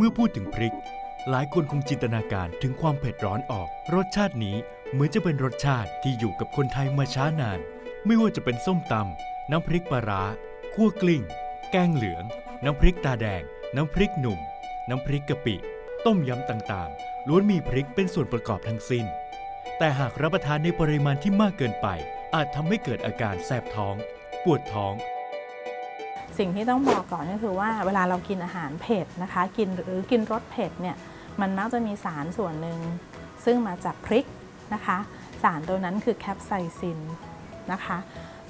เมื่อพูดถึงพริก หลายคนคงจินตนาการถึงความเผ็ดร้อนออก รสชาตินี้เหมือนจะเป็นรสชาติที่อยู่กับคนไทยมาช้านาน ไม่ว่าจะเป็นส้มตำน้ำพริกปลาร้าคั่วกลิ้ง แกงเหลือง น้ำพริกตาแดง น้ำพริกหนุ่ม น้ำพริกกะปิ ต้มยำต่างๆ ล้วนมีพริกเป็นส่วนประกอบทั้งสิ้น แต่หากรับประทานในปริมาณที่มากเกินไป อาจทำให้เกิดอาการแสบท้อง ปวดท้อง สิ่งที่ต้องบอกก่อนก็คือว่าเวลาเรากินอาหารเผ็ดนะคะ กินหรือกินรสเผ็ดเนี่ยมันมักจะมีสารส่วนหนึ่ง ซึ่งมาจากพริกนะคะ สารตัวนั้นคือแคปไซซินนะคะ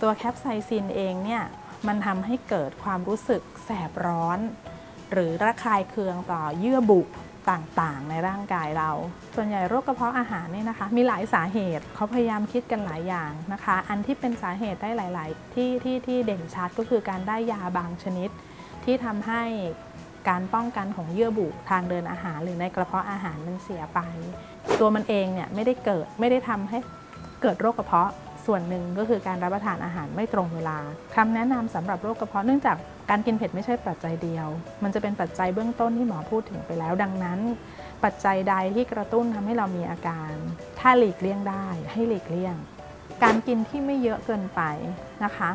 ตัวแคปไซซินเองเนี่ยมันทำให้เกิดความรู้สึกแสบร้อน หรือระคายเคืองต่อเยื่อบุ ต่างๆ ในร่างกายเรา ส่วนใหญ่โรคกระเพาะอาหารเนี่ยนะคะ มีหลายสาเหตุเขาพยายามคิดกันหลายอย่างนะคะ อันที่เป็นสาเหตุได้หลาย ๆ ที่ที่ที่เด่นชัดก็คือการได้ยาบางชนิด ที่ทำให้การป้องกันของเยื่อบุทางเดินอาหาร หรือในกระเพาะอาหารมันเสียไป ตัวมันเองเนี่ยไม่ได้เกิดไม่ได้ทำให้เกิดโรคกระเพาะ ส่วนหนึ่งก็คือการรับประทานอาหารไม่ตรงเวลาคำแนะนำสำหรับโรคกระเพาะเนื่องจากการกินเผ็ดไม่ใช่ปัจจัยเดียว มันจะเป็นปัจจัยเบื้องต้นที่หมอพูดถึงไปแล้ว ดังนั้น ปัจจัยใดที่กระตุ้นทำให้เรามีอาการ ถ้าหลีกเลี่ยงได้ให้หลีกเลี่ยง การกินที่ไม่เยอะเกินไปนะคะ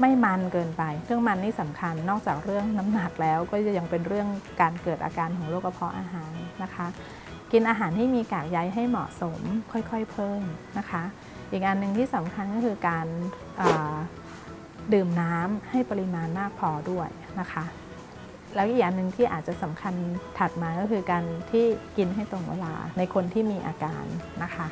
ไม่มันเกินไป เรื่องมันนี่สำคัญ นอกจากเรื่องน้ำหนักแล้วก็จะยังเป็นเรื่องการเกิดอาการของโรคกระเพาะอาหารนะคะ กินอาหารที่มีกากใยให้เหมาะสมค่อยๆเพิ่มนะคะ อีกอันหนึ่งที่สำคัญก็คือการดื่มน้ำให้ปริมาณมากพอด้วยนะคะแล้วอีกอย่างหนึ่งที่อาจจะสำคัญถัดมาก็คือการที่กินให้ตรงเวลาในคนที่มีอาการนะคะ